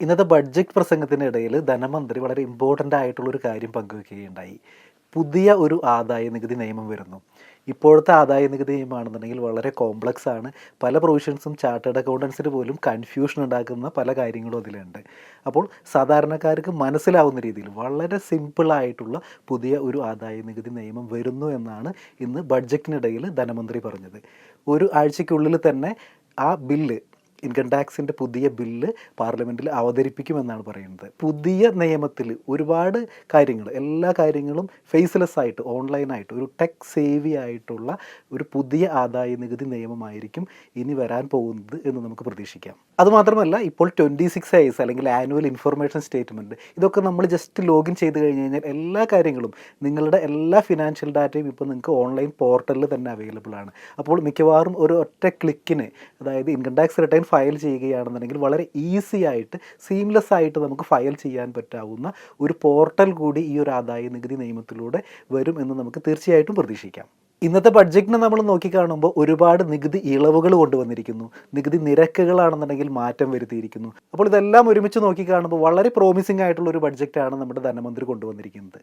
ഇന്നത്തെ ബഡ്ജറ്റ് പ്രസംഗത്തിനിടയിൽ ധനമന്ത്രി വളരെ ഇമ്പോർട്ടന്റ് ആയിട്ടുള്ളൊരു കാര്യം പങ്കുവെക്കുകയുണ്ടായി. പുതിയ ഒരു ആദായ നികുതി നിയമം വരുന്നു. ഇപ്പോഴത്തെ ആദായ നികുതി നിയമമാണെന്നുണ്ടെങ്കിൽ വളരെ കോംപ്ലക്സ് ആണ്. പല പ്രൊവിഷൻസും ചാർട്ടേഡ് അക്കൗണ്ടൻസിന് പോലും കൺഫ്യൂഷൻ ഉണ്ടാക്കുന്ന പല കാര്യങ്ങളും അതിലുണ്ട്. അപ്പോൾ സാധാരണക്കാർക്ക് മനസ്സിലാവുന്ന രീതിയിൽ വളരെ സിമ്പിളായിട്ടുള്ള പുതിയ ഒരു ആദായ നികുതി നിയമം വരുന്നു എന്നാണ് ഇന്ന് ബഡ്ജറ്റിനിടയിൽ ധനമന്ത്രി പറഞ്ഞത്. ഒരു ആഴ്ചയ്ക്കുള്ളിൽ തന്നെ ആ ബില്ല് ഇൻകം ടാക്സിന്റെ പുതിയ ബില്ല് പാർലമെന്റിൽ അവതരിപ്പിക്കുമെന്നാണ് പറയുന്നത്. പുതിയ നിയമത്തിൽ ഒരുപാട് കാര്യങ്ങൾ എല്ലാ കാര്യങ്ങളും ഫേസ്ലെസ് ആയിട്ട് ഓൺലൈനായിട്ട് ഒരു ടെക് സേവി ആയിട്ടുള്ള ഒരു പുതിയ ആദായ നികുതി നിയമമായിരിക്കും ഇനി വരാൻ പോകുന്നത് എന്ന് നമുക്ക് പ്രതീക്ഷിക്കാം. അതുമാത്രമല്ല ഇപ്പോൾ ട്വന്റി സിക്സ് ഐസ് അല്ലെങ്കിൽ ആനുവൽ ഇൻഫർമേഷൻ സ്റ്റേറ്റ്മെന്റ് ഇതൊക്കെ നമ്മൾ ജസ്റ്റ് ലോഗിൻ ചെയ്ത് കഴിഞ്ഞ് കഴിഞ്ഞാൽ എല്ലാ കാര്യങ്ങളും നിങ്ങളുടെ എല്ലാ ഫിനാൻഷ്യൽ ഡാറ്റയും ഇപ്പോൾ നിങ്ങൾക്ക് ഓൺലൈൻ പോർട്ടലിൽ തന്നെ അവൈലബിൾ ആണ്. അപ്പോൾ മിക്കവാറും ഒരു ഒറ്റ ക്ലിക്കിന് അതായത് ഇൻകം ടാക്സ് റിട്ടേൺ ഫയൽ ചെയ്യുകയാണെന്നുണ്ടെങ്കിൽ വളരെ ഈസി ആയിട്ട് സീംലെസ് ആയിട്ട് നമുക്ക് ഫയൽ ചെയ്യാൻ പറ്റാവുന്ന ഒരു പോർട്ടൽ കൂടി ഈ ഒരു ആദായ നികുതി നിയമത്തിലൂടെ വരും എന്ന് നമുക്ക് തീർച്ചയായിട്ടും പ്രതീക്ഷിക്കാം. ഇന്നത്തെ ബഡ്ജറ്റിനെ നമ്മൾ നോക്കിക്കാണുമ്പോൾ ഒരുപാട് നികുതി ഇളവുകൾ കൊണ്ടുവന്നിരിക്കുന്നു. നികുതി നിരക്കുകളാണെന്നുണ്ടെങ്കിൽ മാറ്റം വരുത്തിയിരിക്കുന്നു. അപ്പോൾ ഇതെല്ലാം ഒരുമിച്ച് നോക്കിക്കാണുമ്പോൾ വളരെ പ്രോമിസിംഗ് ആയിട്ടുള്ള ഒരു ബഡ്ജറ്റാണ് നമ്മുടെ ധനമന്ത്രി കൊണ്ടുവന്നിരിക്കുന്നത്.